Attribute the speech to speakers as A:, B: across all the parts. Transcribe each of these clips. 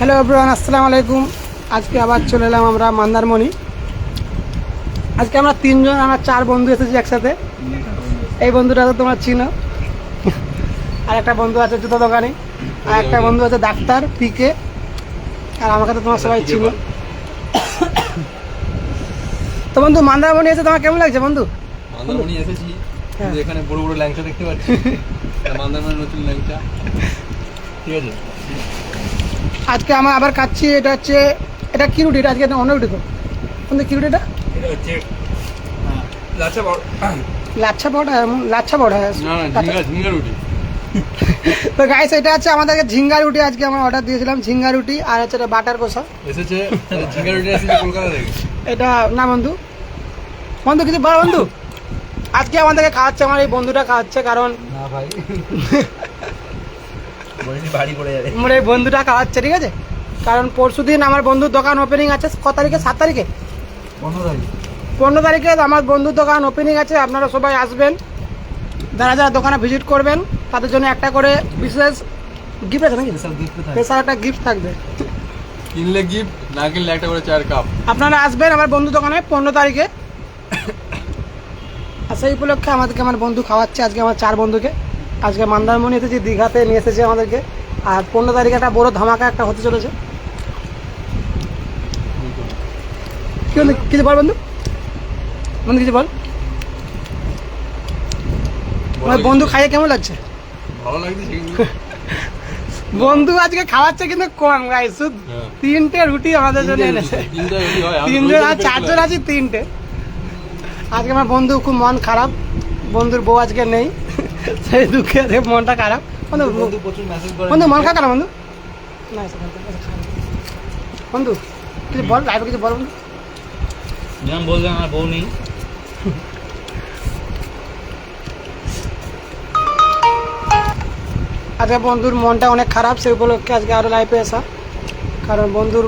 A: Hello everyone আসসালামু আলাইকুম আজকে আবার চলে এলাম আমরা মন্দারমণি। আজকে আমরা তিনজন আমরা চার বন্ধু এসেছি একসাথে। এই বন্ধুটা তো তোমরা চিনো। আর একটা বন্ধু আছে জুতো দোকানে আর একটা বন্ধু আছে ডাক্তার পিকে আর আমাকে তো তোমার সবাই চিনো। তো বন্ধু মন্দারমণি এসে তোমার কেমন লাগছে বন্ধু?
B: মন্দারমণি এসেছি।
A: হ্যাঁ।
B: এখানে বড় বড় ল্যাংচা দেখতে পাচ্ছি। এটা মন্দারমণির নতুন ল্যাংচা। ঠিক আছে?
A: আজকে আমার আবার খাচ্ছি এটা হচ্ছে এটা কি রুটি? এটা আজকে অন্য রুটি তো। বন্ধু কি রুটি এটা?
B: এটা লাচ্ছা বড়
A: লাচ্ছা পড়া লাচ্ছা পড়া
B: না না ঝিঙ্গা ঝিঙ্গা রুটি।
A: তো গাইস এটা হচ্ছে আমাদেরকে ঝিঙ্গা রুটি আজকে আমরা অর্ডার দিয়েছিলাম ঝিঙ্গা রুটি আর হচ্ছে এটা বাটার কষা।
B: এসেছে ঝিঙ্গা রুটি এসেছে কলকাতা থেকে।
A: এটা না বন্ধু? বন্ধু কিছু বল বন্ধু। আজকে আমাদেরকে খাওয়াচ্ছে আমার এই বন্ধুটা খাওয়াচ্ছে কারণ
B: না ভাই। বাড়ি পড়ে যাবে।
A: আমার এই বন্ধুটা খাওয়াচ্ছে ঠিক আছে? কারণ পরশু দিন আমার বন্ধুর দোকান ওপেনিং আছে ক তারিখে সাত তারিখে।
B: পনেরো তারিখ।
A: পনেরো তারিখে আমার বন্ধুর দোকান ওপেনিং আছে আপনারা সবাই আসবেন। যারা যারা দোকানে ভিজিট করবেন তাদের জন্য একটা করে বিশেষ গিফট আছে নাকি?
B: স্পেশাল
A: একটা গিফট থাকবে।
B: কিনলে গিফট না কিনলে একটা করে চার কাপ
A: আপনারা আসবেন আমার বন্ধু দোকানে পনেরো তারিখে। আর সেই উপলক্ষে আমাদেরকে আমার বন্ধু খাওয়াচ্ছে আজকে আমার চার বন্ধুকে। আজকে মন্দারমণি এসেছি দীঘাতে নিয়ে এসেছে আমাদেরকে আর পনেরো তারিখে একটা বড় ধামাকা একটা হতে চলেছে। কি কিছু বল বন্ধু বন্ধু কিছু বল। বন্ধু খাইয়ে কেমন লাগছে? বন্ধু আজকে খাওয়াচ্ছে কিন্তু কম গাই শুধু
B: হ্যাঁ।
A: তিনটে রুটি আমাদের জন্য এনেছে। তিনজন আর চারজন। আছি তিনটে। আজকে আমার বন্ধু খুব মন খারাপ। বন্ধুর বউ আজকে নেই। সেই দুঃখে মনটা খারাপ। বন্ধু
B: বন্ধু
A: মন খারাপ বন্ধু না বন্ধু, কিছু বল লাইভে কিছু বল বন্ধু।
C: যেমন আমার বউ নেই।
A: আজকে বন্ধুর মনটা অনেক খারাপ সেই উপলক্ষে আজকে আরও লাইভে আসা। কারণ বন্ধুর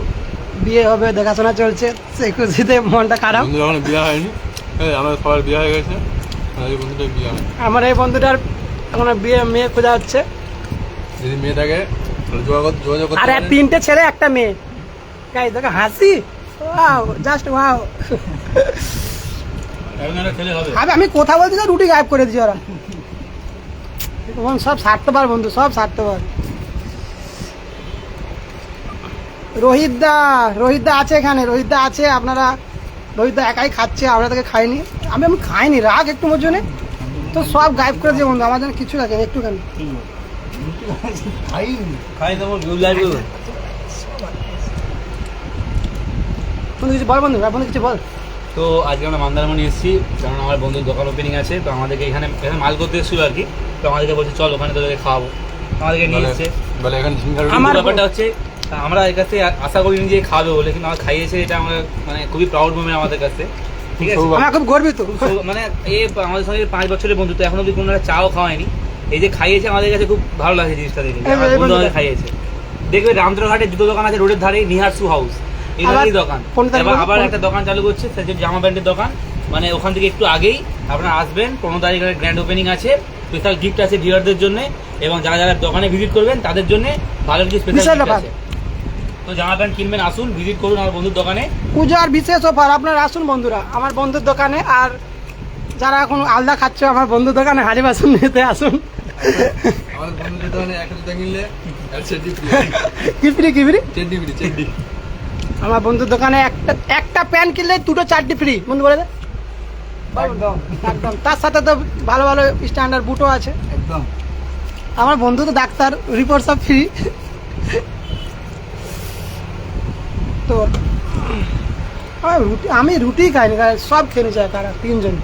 A: বিয়ে হবে দেখাশোনা চলছে সেই খুশিতে মনটা খারাপ।
B: বিয়ে হয়নি। এই আমাদের সবার বিয়ে হয়ে গেছে।
A: আমার এই বন্ধুটার এখন বিয়ে মেয়ে খোঁজা হচ্ছে।
B: যদি মেয়ে থাকে
A: আর তিনটে ছেলে একটা মেয়ে। গাই দেখো হাসি? Wow just wow. আমি কথা বলতে তো রুটি গায়েব করে দিছি ওরা। সব স্বার্থপর বন্ধু সব স্বার্থপর। রোহিত দা রোহিত দা আছে এখানে রোহিত দা আছে আপনারা রোহিত একাই খাচ্ছে আমরা তাকে খাইনি। আমি আমি খাইনি রাগ একটু মোর জন্যে। তো সব গায়েব করে দিয়ে বন্ধু আমার জন্য কিছু রাখেন একটুখানি। বন্ধু কিছু বল বন্ধু বন্ধু কিছু বল।
C: তো আজকে আমরা মন্দারমণি এসেছি কারণ আমার বন্ধুর দোকান ওপেনিং আছে তো আমাদেরকে এখানে এখানে মাল করতে এসেছিল আর কি। তো আমাদেরকে বলছে চল ওখানে তোদেরকে খাওয়াবো। তো আমাদেরকে নিয়ে এসছে।
A: আমার
C: ব্যাপারটা হচ্ছে আমরা এর কাছে আশা করিনি যে খাবে বলে কিন্তু আমরা খাইয়েছে এটা আমরা মানে খুবই প্রাউড মোমেন্ট আমাদের কাছে। ঠিক আছে?
A: আমরা খুব গর্বিত।
C: মানে এ আমাদের সঙ্গে পাঁচ বছরের বন্ধু তো এখন অব্দি কোনো চাও খাওয়ায়নি। এই যে খাইয়েছে আমাদের কাছে খুব ভালো লাগে জিনিসটা দেখে বন্ধু আমাদের খাইয়েছে। দেখবে রামদরঘাটে জুতো দোকান আছে রোডের ধারে নিহার শু হাউস
A: আবার
C: এই দোকান। আবার একটা দোকান চালু করছে সেটা জামা প্যান্টের দোকান। মানে ওখান থেকে একটু আগেই আপনারা আসবেন পনেরো তারিখের গ্র্যান্ড ওপেনিং আছে স্পেশাল গিফট আছে ডিলারদের জন্য এবং যারা যারা দোকানে ভিজিট করবেন তাদের জন্য ভালো কিছু স্পেশাল গিফট আছে। তো জামা প্যান্ট কিনবেন আসুন ভিজিট করুন আমার বন্ধুর দোকানে।
A: পূজার বিশেষ অফার আপনারা আসুন বন্ধুরা আমার বন্ধুর দোকানে আর যারা এখন আলদা খাচ্ছে আমার বন্ধুর দোকানে হাড়ি বাসন নিতে আসুন।
B: আমাদের বন্ধুদের দোকানে একটা কিনলে চেড্ডি ফ্রি চেড্ডি
A: আমার বন্ধুর দোকানে একটা একটা প্যান্ট কিনলে দুটো চারটি ফ্রি বন্ধু বলে দে।
B: একদম।
A: একদম। তার সাথে তো ভালো ভালো স্ট্যান্ডার্ড বুটও আছে।
B: একদম।
A: আমার বন্ধু তো ডাক্তার রিপোর্ট সব ফ্রি তো আমার রুটি আমি রুটি খাইনি সব খেয়ে নিয়েছে কারা তিনজন।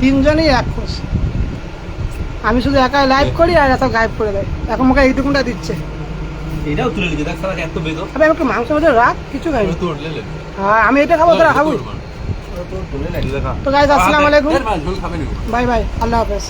A: তিনজনই এক খোঁজ আমি শুধু একাই লাইভ করি আর সব গাইব করে দেয়। এখন মুখে এইটুকুনটা দিচ্ছে।
C: এটাও তুলে দিচ্ছে দেখ সারা এত বেদো
A: আমি আমাকে মাংস মধ্যে রাখ কিছু
B: তোর লেলে
A: হ্যাঁ আমি এটা খাব তোরা খাব। তো গাইজ আসসালামু আলাইকুম। বাই বাই আল্লাহ হাফেজ।